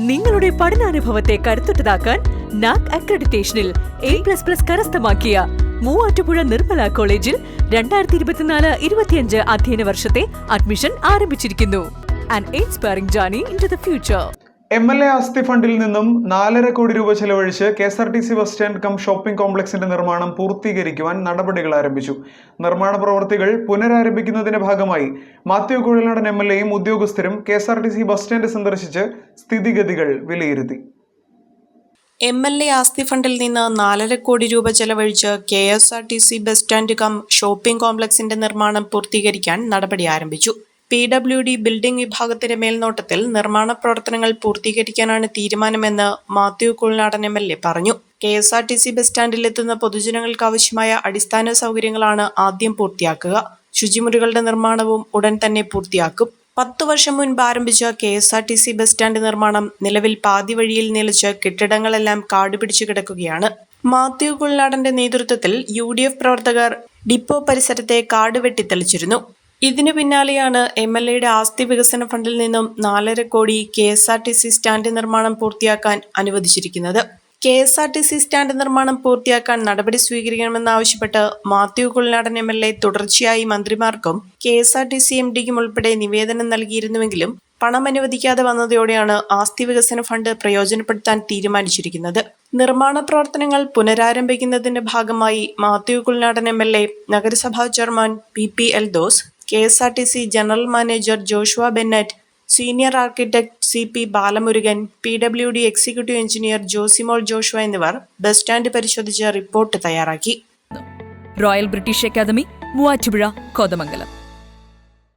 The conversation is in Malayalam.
നിങ്ങളുടെ പഠനാനുഭവത്തെ കരുത്തുറ്റതാക്കാൻ നാക് അക്രഡിറ്റേഷനിൽ എ പ്ലസ് പ്ലസ് കരസ്ഥമാക്കിയ മൂവാറ്റുപുഴ നിർമ്മല കോളേജിൽ രണ്ടായിരത്തി ഇരുപത്തിനാല് ഇരുപത്തിയഞ്ച് അധ്യയന വർഷത്തെ അഡ്മിഷൻ ആരംഭിച്ചിരിക്കുന്നു. And inspiring journey into the future M L A ആസ്തി ഫണ്ടിൽ നിന്നും നാലര കോടി രൂപ ചെലവഴിച്ച് K S R T C bus stand cum shopping കോംപ്ലക്സിന്റെ നിർമ്മാണം പൂർത്തീകരിക്കുവാൻ നടപടികൾ ആരംഭിച്ചു. നിർമ്മാണ പ്രവർത്തികൾ പുനരാരംഭിക്കുന്നതിന്റെ ഭാഗമായി മാത്യു കുഴൽനാടൻ എം എൽ എയും ഉദ്യോഗസ്ഥരും K S R T C bus stand സന്ദർശിച്ച് സ്ഥിതിഗതികൾ വിലയിരുത്തി. എം എൽ എ ആസ്തി ഫണ്ടിൽ നിന്ന് നാലര കോടി രൂപ ചെലവഴിച്ച് K S R T C bus stand cum shopping കോംപ്ലക്സിന്റെ നിർമ്മാണം പൂർത്തീകരിക്കാൻ നടപടി ആരംഭിച്ചു. പി ഡബ്ല്യു ഡി ബിൽഡിംഗ് വിഭാഗത്തിന്റെ മേൽനോട്ടത്തിൽ നിർമ്മാണ പ്രവർത്തനങ്ങൾ പൂർത്തീകരിക്കാനാണ് തീരുമാനമെന്ന് Mathew Kuzhalnadan M L A പറഞ്ഞു. K S R T C bus സ്റ്റാൻഡിൽ എത്തുന്ന പൊതുജനങ്ങൾക്ക് ആവശ്യമായ അടിസ്ഥാന സൗകര്യങ്ങളാണ് ആദ്യം പൂർത്തിയാക്കുക. ശുചിമുറികളുടെ നിർമ്മാണവും ഉടൻ തന്നെ പൂർത്തിയാക്കും. പത്തു വർഷം മുൻപ് ആരംഭിച്ച K S R T C bus stand നിർമ്മാണം നിലവിൽ പാതി വഴിയിൽ നിലച്ച് കെട്ടിടങ്ങളെല്ലാം കാടുപിടിച്ചു കിടക്കുകയാണ്. മാത്യു കുൾനാടന്റെ നേതൃത്വത്തിൽ യു ഡി എഫ് പ്രവർത്തകർ ഡിപ്പോ പരിസരത്തെ കാട് വെട്ടിത്തെളിച്ചിരുന്നു. ഇതിനു പിന്നാലെയാണ് എം എൽ എയുടെ ആസ്തി വികസന ഫണ്ടിൽ നിന്നും നാലര crore K S R T C stand നിർമ്മാണം പൂർത്തിയാക്കാൻ അനുവദിച്ചിരിക്കുന്നത്. K S R T C stand നിർമ്മാണം പൂർത്തിയാക്കാൻ നടപടി സ്വീകരിക്കണമെന്നാവശ്യപ്പെട്ട് Mathew Kuzhalnadan M L A തുടർച്ചയായി മന്ത്രിമാർക്കും K S R T C M ഡിക്കും ഉൾപ്പെടെ നിവേദനം നൽകിയിരുന്നുവെങ്കിലും പണം അനുവദിക്കാതെ വന്നതോടെയാണ് ആസ്തി വികസന ഫണ്ട് പ്രയോജനപ്പെടുത്താൻ തീരുമാനിച്ചിരിക്കുന്നത്. നിർമ്മാണ പ്രവർത്തനങ്ങൾ പുനരാരംഭിക്കുന്നതിന്റെ ഭാഗമായി Mathew Kuzhalnadan M L A നഗരസഭാ chairman P P Eldhose K S R T C general manager Joshua Bennett senior architect C P Balamurugan P W D executive engineer Josimol Joshua എന്നിവർ ബസ് സ്റ്റാൻഡ് പരിശോധിച്ച് റിപ്പോർട്ട് തയ്യാറാക്കി. Royal British academy Muvattupuzha Kothamangalam.